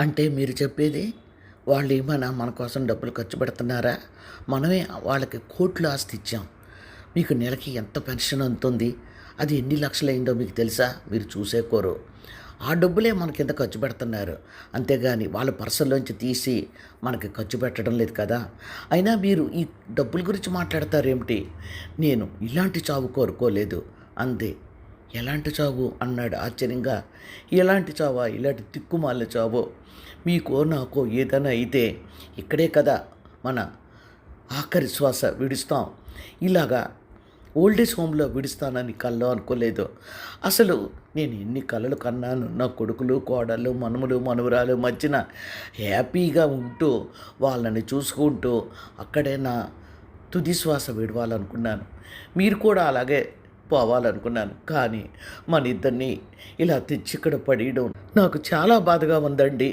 అంటే మీరు చెప్పేది వాళ్ళు ఏమైనా మన కోసం డబ్బులు ఖర్చు పెడుతున్నారా? మనమే వాళ్ళకి కోట్లు ఆస్తి ఇచ్చాం. మీకు నెలకి ఎంత పెన్షన్ అందుతుంది? అది ఎన్ని లక్షలైందో మీకు తెలుసా? మీరు చూసేకోరు ఆ డబ్బులే మన కింద ఖర్చు పెడుతున్నారు? అంతేగాని వాళ్ళ పర్సల్లోంచి తీసి మనకి ఖర్చు పెట్టడం లేదు కదా? అయినా మీరు ఈ డబ్బుల గురించి మాట్లాడతారేమిటి? నేను ఇలాంటి చావు కోరుకోలేదు. అంతే. ఎలాంటి చావు? అన్నాడు ఆశ్చర్యంగా. ఎలాంటి చావా? ఇలాంటి తిక్కుమాల చావో. మీకో నాకో ఏదైనా అయితే ఇక్కడే కదా మన ఆఖరి శ్వాస విడుస్తాం. ఇలాగా ఓల్డేజ్ హోమ్లో విడుస్తానని కల్లో అనుకోలేదు. అసలు నేను ఎన్ని కలలు కన్నాను? నా కొడుకులు కోడళ్ళు మనుములు మనువురాలు మధ్యన హ్యాపీగా ఉంటూ వాళ్ళని చూసుకుంటూ అక్కడే నా తుది శ్వాస విడవాలనుకున్నాను. మీరు కూడా అలాగే పోవాలనుకున్నాను కానీ మన ఇద్దరిని ఇలా తెచ్చి ఇక్కడ పడేయడం నాకు చాలా బాధగా ఉందండి.